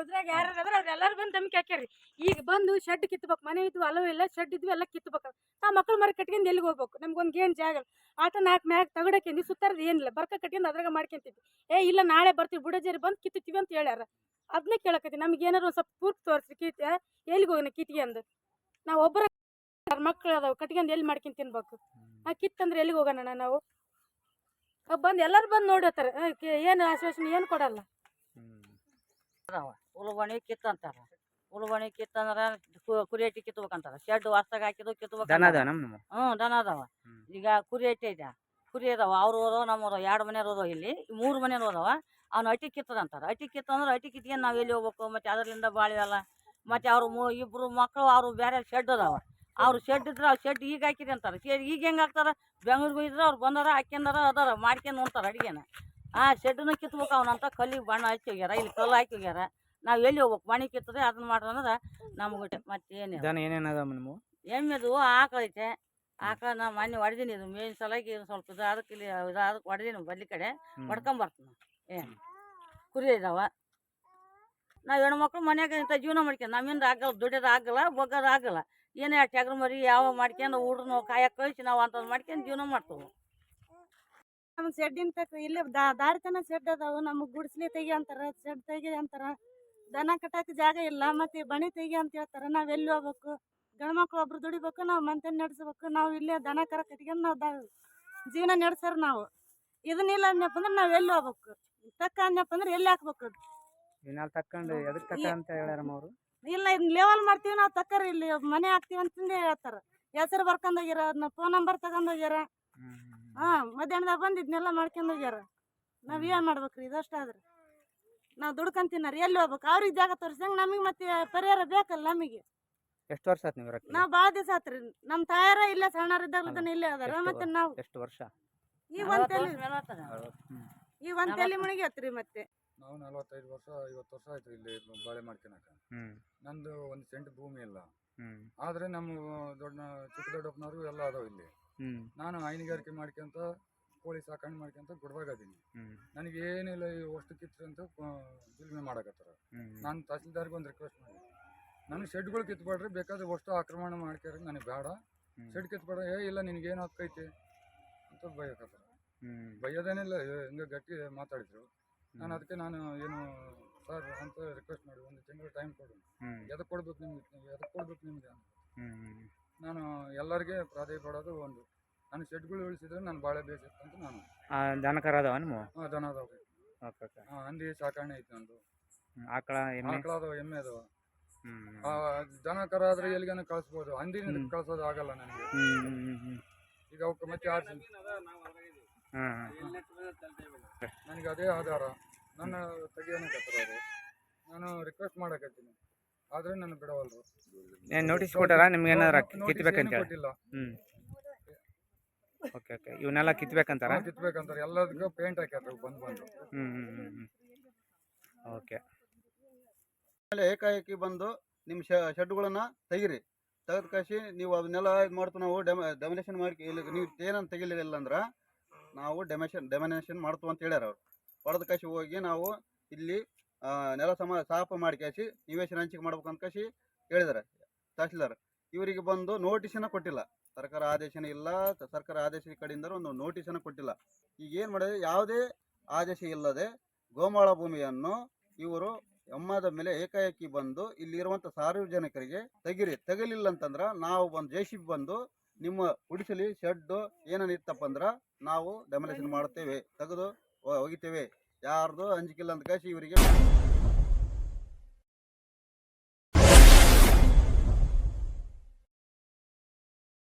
ಇದ್ರಾಗ ಯಾರು ಅದ್ರ ಬಂದು ದಮ್ಕಿ ಹಾಕ್ಯಾರಿ ಈಗ ಬಂದು ಶೆಡ್ ಕಿತ್ಬೇಕು, ಮನೆ ಇದ್ವು, ಅಲವು ಇಲ್ಲ ಶೆಡ್ ಇದ್ವಿ, ಎಲ್ಲ ಕಿತ್ಬೇಕು ನಾವು ಮಕ್ಳು ಮರ ಕಟ್ಕೊಂಡು ಎಲ್ಲಿಗೆ ಹೋಗ್ಬೇಕು? ನಮ್ಗೊಂದು ಏನು ಜಾಗ ಆತ ನಾಲ್ಕು ಮ್ಯಾಗ ತಗಡಕ್ಕೆ ಸುತ್ತಾರದು ಏನಿಲ್ಲ. ಬರ್ಕ ಕಟ್ಕೊಂಡು ಅದ್ರಾಗ ಮಾಡ್ಕೊಂತಿದ್ವಿ ಏ, ಇಲ್ಲ, ನಾಳೆ ಬರ್ತೀವಿ ಬುಡಜೇರಿ ಬಂದು ಕಿತ್ತೀವಿ ಅಂತ ಹೇಳ್ಯಾರ. ಅದನ್ನೇ ಕೇಳಕತ್ತಿ ನಮ್ಗೆ ಏನಾರು ಒಂದು ಸ್ವಲ್ಪ ಪೂರ್ತಿ ತೋರಿಸಿ ಕೀತ ಎಲ್ಲಿಗೆ ಹೋಗಿನ ಕಿತ್ಗೆ ನಾವು ಒಬ್ಬರ ಮಕ್ಳು ಅದಾವ, ಕಟ್ಕೊಂಡು ಎಲ್ಲಿ ಮಾಡ್ಕೊಂಡು ತಿನ್ಬೇಕು? ಆ, ಕಿತ್ತಂದ್ರೆ ಎಲ್ಲಿಗೆ ಹೋಗೋಣ ನಾವು? ಬಂದು ಎಲ್ಲರೂ ಬಂದು ನೋಡಿರ್ತಾರೆ ಏನು ಆಶ್ವಾಸನೆ, ಏನು ಕೊಡಲ್ಲ. ಅದಾವ ಕಿತ್ತು ಅಂತಾರ ಉಳುವಣಿ ಕಿತ್ತು ಅಂದ್ರ ಕು- ಕುರಿ ಹಟ್ಟಿ ಕಿತ್ಬೇಕಂತಾರ. ಶೆಡ್ ವಾಸ್ತಾಗ ಹಾಕಿದ್ದು ಕಿತ್ಬೇಕು ದನ ಅದಾವ ನಮ್ಮ ನಮ್ಮ ಹ್ಞೂ ದನ ಅದಾವ. ಈಗ ಕುರಿ ಐತೆ ಕುರಿ ಅದಾವ. ಅವ್ರು ಓದೋ ನಮ್ಮ ಹೋದವ ಎರಡು ಮನೆ ಓದೋ ಇಲ್ಲಿ. ಮೂರು ಮನೆ ಓದವ. ಅವ್ನು ಅಟ್ಟಿ ಕಿತ್ತದ ಅಂತಾರ. ಅಟಿ ಕಿತ್ತು ಅಂದ್ರೆ ಅಟಿ ಕಿತ್ಕೊಂಡು ನಾವು ಎಲ್ಲಿ ಹೋಗ್ಬೇಕು? ಮತ್ತೆ ಅದರಿಂದ ಬಾಳಿವಲ್ಲ ಮತ್ತೆ ಅವ್ರು ಮೂ ಇಬ್ರು ಮಕ್ಕಳು ಅವರು ಬೇರೆ ಶೆಡ್ ಅದಾವ. ಅವ್ರು ಶೆಡ್ ಇದ್ರೆ ಅವ್ರು ಶೆಡ್ ಈಗ ಹಾಕಿದೆ ಅಂತಾರೆ. ಶೆಡ್ ಈಗ ಹೆಂಗೆ ಹಾಕ್ತಾರ? ಬೆಂಗ್ಳೂರಿಗೆ ಇದ್ರ ಅವ್ರು ಬಂದಾರ ಹಾಕ್ಯಂದಾರ ಅದಾರ ಮಾಡ್ಕೊಂಡ್ ಉಣ್ತಾರೆ ಅಡಿಗೆನ. ಆ ಶೆಡ್ನ ಕಿತ್ಬೇಕು ಅವನಂತ ಕಲ್ಲಿಗೆ ಬಣ್ಣ ಹಚ್ಚಿ ಹೋಗ್ಯಾರ ಇಲ್ಲಿ ಕಲ್ಲು ಹಾಕಿ ಹೋಗ್ಯಾರ ನಾವು ಎಲ್ಲಿ ಹೋಗ್ಬೇಕು? ಮಣಿ ಕಿತ್ತದೆ ಅದನ್ನ ಮಾಡ್ರಿ ನಮ್ಗೆ ಮತ್ತೆ ಏನಿಲ್ಲ ದನ ಏನೇನು ನಮ್ಮ ಎಮ್ಮೆದು ಆಕಳ ಐತೆ. ಆಕಳ ನಾ ಮೊನ್ನೆ ಹೊಡೆದೀನಿ ಇದು ಮೇನ್ ಸಲಾಗಿ ಇದು ಸ್ವಲ್ಪ ಇದು ಅದಕ್ಕೆ ಇಲ್ಲಿ ಇದು ಅದಕ್ಕೆ ಹೊಡೆದೀನಿ ಬಲ್ಲಿ ಕಡೆ. ಹೊಡ್ಕೊಂಬರ್ತೀನಿ ಏನು ಕುರಿ ಇದಾವ. ನಾವು ಹೆಣ್ಮಕ್ಳು ಮನ್ಯಾಗ ಇಂಥ ಜೀವನ ಮಾಡ್ಕೊಂಡು ನಮ್ಮಿಂದ ಆಗಲ್ಲ ದುಡಿಯೋದು ಆಗಲ್ಲ ಬಗ್ಗದ ಆಗಲ್ಲ. ಏನೇ ಟಗರು ಮರಿ ಯಾವ ಮಾಡ್ಕೊಂಡು ಹುಡ್ರನ್ನ ಕಾಯಕ್ಕೆ ಕಳಿಸಿ ನಾವು ಅಂಥದ್ದು ಮಾಡ್ಕೊಂಡು ಜೀವನ ಮಾಡ್ತೇವೆ. ನಮ್ಗೆ ಶೆಡ್ಡಿನ ತಕ್ಕ ಇಲ್ಲಿ ದಾರಿ ತನ ಶೆಡ್ ಅದಾವು. ನಮಗೆ ಗುಡಿಸ್ಲಿ ತೆಗಿ ಅಂತಾರ ಶೆಡ್ ತೆಗಿ ಅಂತಾರ. ದನ ಕಟ್ಟಕ್ಕೆ ಜಾಗ ಇಲ್ಲ ಮತ್ತೆ ಬಣಿ ತೆಗಿ ಅಂತ ಹೇಳ್ತಾರ. ನಾವು ಎಲ್ಲಿ ಹೋಗ್ಬೇಕು? ಗಂಡ್ಮಕ್ಳು ಒಬ್ರು ದುಡಿಬೇಕು ನಾವು ಮಂತನ್ ನಡೆಸ್ಬೇಕು. ನಾವು ಇಲ್ಲೇ ದನ ಕರ ಕಟ್ಕೊಂಡು ನಾವು ದ ಜೀವನ ನಡೆಸ್ಯಾರ ನಾವು. ಇದನ್ನಿಲ್ಲ ಅಂದ್ನಪ್ಪ ಅಂದ್ರೆ ನಾವು ಎಲ್ಲಿ ಹೋಗ್ಬೇಕು? ತಕ್ಕ ಅಂದ್ನಪ್ಪ ಅಂದ್ರೆ ಎಲ್ಲಿ ಹಾಕ್ಬೇಕು? ತಕ್ಕಂಡು ಎದಕ್ ತಕ್ಕ ಅಂತ ಹೇಳ್ಯಾರಮ್ಮ ಅವರು? ಇಲ್ಲ ಇದನ್ನ ಲೆವೆಲ್ ಮಾಡ್ತೀವಿ ನಾವು ತಕ್ಕರ ಇಲ್ಲಿ. ಮನೆ ಹಾಕ್ತೀವಿ ಅಂತಂದೇ ಹೇಳ್ತಾರ. ಹೆಸರು ಬರ್ಕೊಂಡೋಗ್ಯಾರ ಅದನ್ನ ಫೋನ್ ನಂಬರ್ ತಗೊಂಡ್ ಹೋಗ್ಯಾರ. ಹಾ ಮಧ್ಯಾಹ್ನದಾಗ ಬಂದು ಇದನ್ನೆಲ್ಲ ಮಾಡ್ಕೊಂಡ್ ಹೋಗ್ಯಾರ. ನಾವ್ ಏನ್ ಮಾಡ್ಬೇಕ್ರಿ ಇದಷ್ಟಾದ್ರೆ ನಾವು ದುಡ್ಕೊಂತೀನ ರೀ ಎಲ್ಲಿ ಹೋಗ್ಬೇಕು? ಅವ್ರಿಗೆ ಜಾಗ ತೋರಿಸ್ದಂಗೆ ನಮಗೆ ಮತ್ತೆ ಪರಿಹಾರ ಬೇಕಲ್ಲ ನಮಗೆ. ಎಷ್ಟು ವರ್ಷ ಆಯ್ತು ನೀವು ನಾವು ಬಾಳ ದಿವಸ ಆತ್ರಿ ನಮ್ ತಾಯಾರ ಇಲ್ಲೇ ಸಣ್ಣರಿದ್ದಾಗಲದನ್ನ ಇಲ್ಲೇ ಅದಾರ. ಮತ್ತೆ ನಾವು ಎಷ್ಟು ವರ್ಷ? ಈ ಒಂದು ತಲೆ ಈಗ ಒಂದು ಹ್ಮ್. ಈ ಒಂದ್ ತಲೆ ಮುಳುಗೈತ್ರಿ ಮತ್ತೆ. ನಾವು ನಲವತ್ತೈದು ವರ್ಷ ಐವತ್ತು ವರ್ಷ ಆಯ್ತು ಇಲ್ಲಿ ಬಾಳೆ ಮಾಡ್ಕೊಳಕ ನಂದು ಒಂದು ಸೆಂಟ್ ಭೂಮಿ ಇಲ್ಲ. ಆದ್ರೆ ನಮ್ಮ ದೊಡ್ಡ ಚಿಕ್ಕ ದೊಡ್ಡಪ್ಪನವರು ಎಲ್ಲ ಅದಾವ ಇಲ್ಲಿ. ನಾನು ಹೈನುಗಾರಿಕೆ ಮಾಡ್ಕೊಂತ ಕೋಳಿ ಸಾಕಣೆ ಮಾಡ್ಕೊಂತ ಗುಡ್ದಾಗ ಅದೀನಿ. ಹ್ಮ್. ನನಗೆ ಏನಿಲ್ಲ ಈ ವಸ್ತು ಕಿತ್ರಿ ಅಂತ ಜುಲ್ಮೆ ಮಾಡಕತ್ತಾರ. ನಾನು ತಹಸೀಲ್ದಾರ್ಗೆ ಒಂದು ರಿಕ್ವೆಸ್ಟ್ ಮಾಡಿ ನನಗೆ ಶೆಡ್ಗಳು ಕಿತ್ಬೇಡ್ರಿ ಬೇಕಾದ್ರೆ ವಸ್ತು ಆಕ್ರಮಣ ಮಾಡ್ಕ್ಯಾರ ನನಗೆ ಬೇಡ. ಶೆಡ್ ಕಿತ್ಬೇಡ ಏ ಇಲ್ಲ ನಿನಗೇನು ಹಕ್ಕೈತಿ ಅಂತ ಬೈಯಕತ್ತಾರ. ಬೈಯೋದೇನಿಲ್ಲ ಹಿಂಗೆ ಗಟ್ಟಿ ಮಾತಾಡಿದ್ರು. ನಾನು ಅದಕ್ಕೆ ನಾನು ಏನು ಸರ್ ಅಂತ ರಿಕ್ವೆಸ್ಟ್ ಮಾಡಿ ಒಂದು ತಿಂಗಳು ಟೈಮ್ ಕೊಡು. ಹ್ಮ್. ಎದಕ್ಕೆ ಕೊಡ್ಬೇಕು ನಿಮ್ಗೆ ಎದಕ್ಕೆ ಕೊಡ್ಬೇಕು ನಿಮ್ಗೆ ನಾನು ಎಲ್ಲರಿಗೆ ಪ್ರಾಧಾನ್ಯ ಕೊಡೋದು ಒಂದು. ನಾನು ಶೆಡ್ಗಳು ಉಳಿಸಿದ್ರೆ ನಾನು ಭಾಳ ಬೇಸಿತ್ತು ಅಂತ ನಾನು. ದನಕರ ದನ ಕರ ಅದಾವ ನಿಮ್ಮ? ಹಾಂ ದನ ಅದಾವ ಓಕೆ ಓಕೆ. ಹಾಂ ಹಂದಿ ಸಾಕಾಣೆ ಐತೆ ನಂದು. ಹ್ಮ್. ಆಕಳ ಎಮ್ಮೆ? ಆಕಳ ಅದಾವ ಎಮ್ಮೆ ಅದಾವ. ಹ್ಮ್ ಆ, ದನ ಕರ ಆದ್ರೆ ಎಲ್ಲಿಗಾನ ಕಳಿಸ್ಬೋದು. ಹಂದಿನ. ಕಳ್ಸೋದು ಆಗಲ್ಲ ನನಗೆ. ಹ್ಮ್ ಹ್ಮ್ ಹ್ಮ್ ಹ್ಮ್ ಈಗ ಅವಕ್ಕೆ ಮತ್ತೆ ಆರ್ಸಿ ಹ್ಮ್ ಹ್ಮ್ ನನಗೆ ಅದೇ ಆಧಾರ. ನನ್ನ ತೆಗಿಯೋನಕತ್ತಾರ ಅವರು ನಾನು ರಿಕ್ವೆಸ್ಟ್ ಮಾಡಕತ್ತೀನಿ. ಆದರೆ ನಾನು ಬಿಡವಲ್ರು ಏನು ನೋಟಿಸ್ ಕೊಟ್ಟಾರ? ನಿಮ್ಗೆ ಏನಾರ ಕಿತ್ಬೇಕಂತ ಹೇಳಿ ಕೊಟ್ಟಿಲ್ಲ. ಹ್ಮ್. ಓಕೆ ಓಕೆ ಇವನ್ನೆಲ್ಲ ಕಿತ್ಬೇಕಂತಾರ? ಕಿತ್ಬೇಕಂತಾರೆ. ಎಲ್ಲದಕ್ಕೂ ಪೇಂಟ್ ಹಾಕ್ಯಾರ ಬಂದು ಬಂದು. ಹ್ಮ್ ಹ್ಮ್ ಹ್ಮ್ ಹ್ಮ್. ಓಕೆ ಆಮೇಲೆ ಏಕಾಏಕಿ ಬಂದು ನಿಮ್ಮ ಶೆಡ್ಗಳನ್ನ ತೆಗಿರಿ. ತೆಗೆದು ಕಾಸಿ ನೀವು ಅದನ್ನೆಲ್ಲ ಇದು ಮಾಡ್ತು ನಾವು. ಡೆಮ ಡೆಮಿನೇಷನ್ ಮಾಡಿ ಇಲ್ಲಿ ನೀವು ಏನಂತ ತೆಗಿಲಿಲ್ಲ ಅಂದ್ರೆ ನಾವು ಡೆಮೇಷನ್ ಡೆಮಿನೇಷನ್ ಮಾಡ್ತು ಅಂತ ಹೇಳ್ಯಾರ ಅವ್ರು. ಹೊಡೆದ ಕಾಸಿ ಹೋಗಿ ನಾವು ಇಲ್ಲಿ ನೆಲ ಸಮ, ಸಾಪ ಮಾಡಿ ಕಾಸಿ ನಿವೇಶನ ಹಂಚಿಕೆ ಮಾಡ್ಬೇಕು ಅಂತ ಕಾಸಿ ತಹಸೀಲ್ದಾರ್. ಇವರಿಗೆ ಬಂದು ನೋಟಿಸನ್ನ ಕೊಟ್ಟಿಲ್ಲ. ಸರ್ಕಾರ ಆದೇಶನ ಇಲ್ಲ, ಸರ್ಕಾರ ಆದೇಶ ಕಡೆಯಿಂದ ಒಂದು ನೋಟಿಸನ್ನು ಕೊಟ್ಟಿಲ್ಲ. ಈಗ ಏನು ಮಾಡಿದ್ರೆ ಯಾವುದೇ ಆದೇಶ ಇಲ್ಲದೆ ಗೋಮಾಳ ಭೂಮಿಯನ್ನು ಇವರು ಎಮ್ಮದ ಮೇಲೆ ಏಕಾಏಕಿ ಬಂದು ಇಲ್ಲಿರುವಂಥ ಸಾರ್ವಜನಿಕರಿಗೆ ತೆಗಿರಿ, ತೆಗಲಿಲ್ಲ ಅಂತಂದ್ರೆ ನಾವು ಬಂದು ಜೆ ಸಿ ಬಂದು ನಿಮ್ಮ ಗುಡಿಸಲಿ, ಶೆಡ್ಡು ಏನೇನು ಇತ್ತಪ್ಪ ಅಂದ್ರೆ ನಾವು ಡೆಮೊಲೇಷನ್ ಮಾಡುತ್ತೇವೆ ತೆಗೆದು ಒಗಿತೇವೆ. ಯಾರ್ದು ಅಂಜಿಕಿಲ್ಲ ಅಂತ ಕಾಸಿ ಇವರಿಗೆ